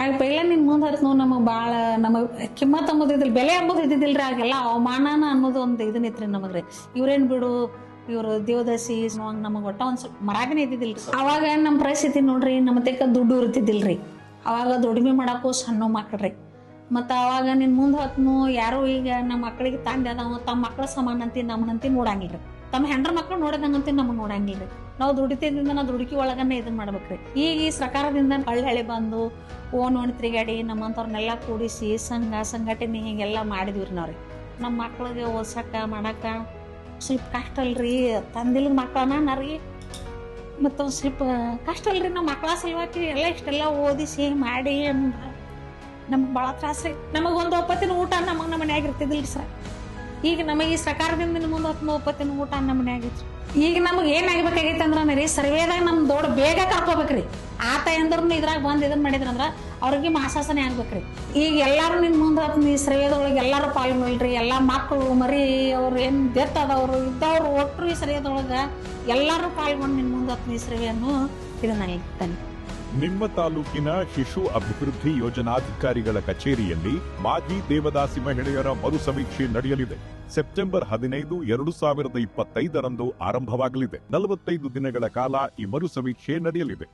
ಆಗ ಪೈಲೆ ನಿನ್ ಮುಂದೆ ಹರಿತು ನಮಗೆ ಭಾಳ ನಮಗೆ ಕಿಮ್ಮತ್ ಅಂಬೋದು ಇದಿಲ್ಲ ಬೆಲೆ ಅಂಬೋದು ಇದ್ದಿದ್ದಿಲ್ರಿ ಆಗೆಲ್ಲ ಅವಮಾನನ ಅನ್ನೋದು ಒಂದು ಇದನ್ನಿತ್ರಿ ನಮಗ್ರಿ. ಇವ್ರೇನ್ ಬಿಡು, ಇವರು ದೇವದಾಸಿ ನಮಗೆ ಒಟ್ಟ ಒಂದು ಸ್ವಲ್ಪ ಮರಾಗನೇ ಇದ್ದಿದ್ದಿಲ್ರಿ ಅವಾಗ ನಮ್ಮ ಪರಿಸ್ಥಿತಿ ನೋಡ್ರಿ, ನಮ್ಮ ತೆಕ್ಕ ದುಡ್ಡು ಇರ್ತಿದ್ದಿಲ್ರಿ ಅವಾಗ ದುಡಿಮೆ ಮಾಡೋಕ್ಕೂ ಸಣ್ಣ ಮಕ್ಕಳ್ರಿ ಮತ್ತು ಅವಾಗ ನಿನ್ನ ಮುಂದೆ ಹೊತ್ನು ಯಾರು ಈಗ ನಮ್ಮ ಮಕ್ಕಳಿಗೆ ತಂದೆ ಅದಾವ, ತಮ್ಮ ಮಕ್ಕಳ ಸಮಾನಂತಿ, ನಮ್ಮನಂತಿ ನೋಡಂಗಿಲ್ರಿ ತಮ್ಮ ಹೆಂಡ್ರ ಮಕ್ಕಳು ನೋಡದಂಗಂತ ನಮಗೆ ರೀ. ನಾವು ದುಡಿತದಿಂದ ನಾವು ದುಡುಕಿ ಒಳಗನ್ನ ಇದನ್ನ ಮಾಡ್ಬೇಕ್ರಿ ಈಗ ಈ ಸರ್ಕಾರದಿಂದ ಹಳ್ಳಿ ಬಂದು ಓನ್ ಓಣಿ ತಿರುಗಾಡಿ ನಮ್ಮಂಥವ್ರನ್ನೆಲ್ಲ ಕೂಡಿಸಿ ಸಂಘ, ಸಂಘಟನೆ ಹಿಂಗೆಲ್ಲ ಮಾಡಿದ್ವಿ ರೀ ನಾವ್ರಿ. ನಮ್ಮ ಮಕ್ಳಿಗೆ ಓದ್ಸಕ್ಕ ಮಾಡಕ್ಕ ಸ್ವಲ್ಪ ಕಷ್ಟ ಅಲ್ರಿ. ತಂದಿಲ್ ಮಕ್ಕಳನ್ನ ರೀ ಮತ್ತು ಒಂದು ಸ್ವಲ್ಪ ಕಷ್ಟ ಅಲ್ರಿ ನಮ್ಮ ಮಕ್ಕಳ ಸಲುವಾಗಿ ಎಲ್ಲ ಇಷ್ಟೆಲ್ಲ ಓದಿಸಿ ಮಾಡಿ ನಮ್ಗೆ ಭಾಳ ತ್ರಾಸ ನಮಗೊಂದು ಒಪ್ಪತ್ತಿನ ಊಟ ನಮಗೆ ನಮ್ಮ ಮನ್ಯಾಗ ಇರ್ತಿದ್ದಿಲ್ಲ ಸರ್. ಈಗ ನಮಗೆ ಈ ಸರ್ಕಾರದಿಂದ ಮುಂದೆ ಹತ್ತು ಮೂವತ್ತಿನ ಊಟ ನಮ್ಮ ಮನ್ಯಾಗ ಐತ್ರಿ ಈಗ ನಮಗೆ ಏನಾಗಬೇಕಾಗೈತೆ ಅಂದ್ರೆ ರೀ ಸರ್ವೇದಾಗ ನಮ್ಮ ದೊಡ್ಡ ಬೇಗ ಕರ್ಕೋಬೇಕ್ರಿ. ಆತ ಎಂದ್ರೂ ಇದ್ರಾಗ ಬಂದು ಇದನ್ನ ಮಾಡಿದ್ರಂದ್ರೆ ಅವ್ರಿಗೆ ಮಾಸಾಸನೆ ಆಗ್ಬೇಕ್ರಿ. ಈಗ ಎಲ್ಲರೂ ನಿನ್ ಮುಂದೆ ಹತ್ತು ಈ ಸರ್ವೇದೊಳಗೆ ಎಲ್ಲರೂ ಪಾಲ್ಗೊಳ್ರಿ ಎಲ್ಲ ಮಕ್ಕಳು ಮರಿ, ಅವ್ರು ಏನು ಡೆತ್ ಆದವರು ಇದ್ದವ್ರು ಒಟ್ಟರು ಈ ಸರ್ವೇದೊಳಗೆ ಎಲ್ಲರೂ ಪಾಲ್ಗೊಂಡು ನಿನ್ ಮುಂದೆ ಹತ್ತು ಈ ಸರ್ವೆಯನ್ನು ಇದನ್ನ ಹೇಳ್ತಾನೆ. ನಿಮ್ಮ ತಾಲೂಕಿನ ಶಿಶು ಅಭಿವೃದ್ಧಿ ಯೋಜನಾಧಿಕಾರಿಗಳ ಕಚೇರಿಯಲ್ಲಿ ಮಾಜಿ ದೇವದಾಸಿ ಮಹಿಳೆಯರ ಮರು ಸಮೀಕ್ಷೆ ನಡೆಯಲಿದೆ. ಸೆಪ್ಟೆಂಬರ್ ಹದಿನೈದು, ಎರಡು ಸಾವಿರದ ಇಪ್ಪತ್ತೈದರಂದು ಆರಂಭವಾಗಲಿದೆ. ನಲವತ್ತೈದು ದಿನಗಳ ಕಾಲ ಈ ಮರು ಸಮೀಕ್ಷೆ ನಡೆಯಲಿದೆ.